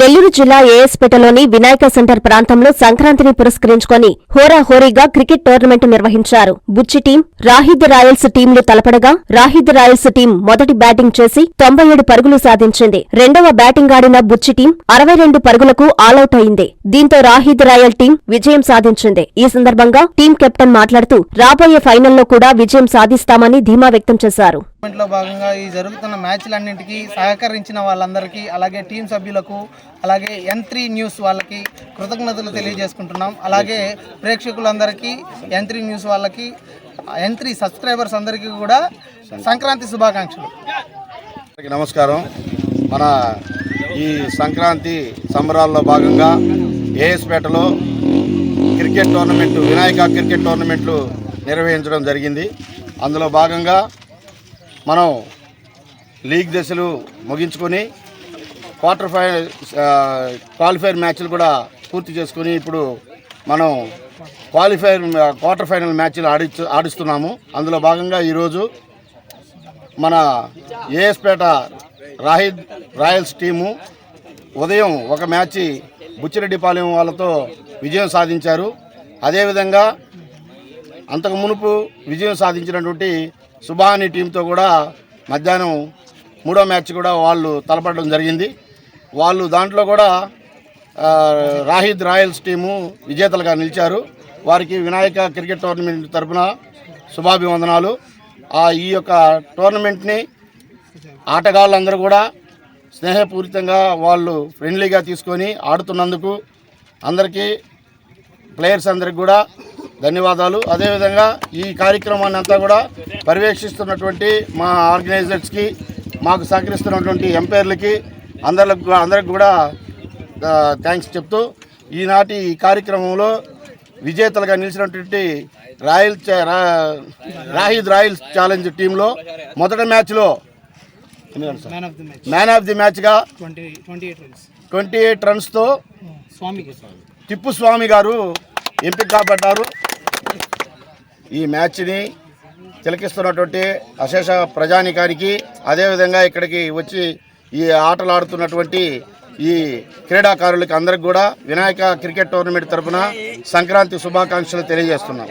నెల్లూరు జిల్లా ఏఎస్పేటలోని వినాయక సెంటర్ ప్రాంతంలో సంక్రాంతిని పురస్కరించుకొని హోరాహోరీగా క్రికెట్ టోర్నమెంట్ నిర్వహించారు. బుచ్చి టీం రాహిద్ రాయల్స్ టీంలు తలపడగా రాహిద్ రాయల్స్ టీం మొదటి బ్యాటింగ్ చేసి తొంభై ఏడు పరుగులు సాధించింది. రెండవ బ్యాటింగ్ ఆడిన బుచ్చి టీం అరవై రెండు పరుగులకు ఆలౌట్ అయింది. దీంతో రాహిద్ రాయల్ టీం విజయం సాధించింది. ఈ సందర్భంగా టీం కెప్టెన్ మాట్లాడుతూ రాబోయే ఫైనల్లో కూడా విజయం సాధిస్తామని ధీమా వ్యక్తం చేశారు. లో భాగంగా ఈ జరుగుతున్న మ్యాచ్లన్నింటికి సహకరించిన వాళ్ళందరికీ అలాగే టీం సభ్యులకు అలాగే ఎన్ త్రీ న్యూస్ వాళ్ళకి కృతజ్ఞతలు తెలియజేసుకుంటున్నాం. అలాగే ప్రేక్షకులందరికీ ఎన్ త్రీ న్యూస్ వాళ్ళకి ఎన్ త్రీ సబ్స్క్రైబర్స్ అందరికీ కూడా సంక్రాంతి శుభాకాంక్షలు. నమస్కారం. మన ఈ సంక్రాంతి సంబరాల్లో భాగంగా ఏఎస్పేటలో క్రికెట్ టోర్నమెంట్ వినాయక క్రికెట్ టోర్నమెంట్లు నిర్వహించడం జరిగింది. అందులో భాగంగా మనం లీగ్ దశలు ముగించుకొని క్వార్టర్ ఫైనల్ క్వాలిఫైర్ మ్యాచ్లు కూడా పూర్తి చేసుకొని ఇప్పుడు మనం క్వాలిఫైర్ క్వార్టర్ ఫైనల్ మ్యాచ్లు ఆడి ఆడిస్తున్నాము. అందులో భాగంగా ఈరోజు మన ఏఎస్పేట రాహిద్ రాయల్స్ టీము ఉదయం ఒక మ్యాచ్ బుచ్చిరెడ్డిపాలెం వాళ్ళతో విజయం సాధించారు. అదేవిధంగా అంతకు మునుపు విజయం సాధించినటువంటి సుబాని టీంతో కూడా మధ్యాహ్నం మూడో మ్యాచ్ కూడా వాళ్ళు తలపడడం జరిగింది. వాళ్ళు దాంట్లో కూడా రాహిద్ రాయల్స్ టీము విజేతలుగా నిలిచారు. వారికి వినాయక క్రికెట్ టోర్నమెంట్ తరపున శుభాభివందనాలు. ఆ ఈ యొక్క టోర్నమెంట్ని ఆటగాళ్ళందరూ కూడా స్నేహపూరితంగా వాళ్ళు ఫ్రెండ్లీగా తీసుకొని ఆడుతున్నందుకు అందరికీ ప్లేయర్స్ అందరికి కూడా ధన్యవాదాలు. అదేవిధంగా ఈ కార్యక్రమాన్ని అంతా కూడా పర్యవేక్షిస్తున్నటువంటి మా ఆర్గనైజర్స్కి మాకు సహకరిస్తున్నటువంటి ఎంపైర్లకి అందరికి అందరికి కూడా థ్యాంక్స్ చెప్తూ ఈనాటి ఈ కార్యక్రమంలో విజేతలుగా నిలిచినటువంటి రాయల్ రాహిద్ రాయల్స్ ఛాలెంజ్ టీంలో మొదటి మ్యాచ్లో మ్యాన్ ఆఫ్ ది మ్యాచ్గా ట్వంటీ ఎయిట్ రన్స్తో టిప్పు స్వామి గారు ఎంపిక కాబడ్డారు. ఈ మ్యాచ్ని తిలకిస్తున్నటువంటి అశేష ప్రజానికానికి అదేవిధంగా ఇక్కడికి వచ్చి ఈ ఆటలు ఆడుతున్నటువంటి ఈ క్రీడాకారులకి అందరికి కూడా వినాయక క్రికెట్ టోర్నమెంట్ తరపున సంక్రాంతి శుభాకాంక్షలు తెలియజేస్తున్నాం.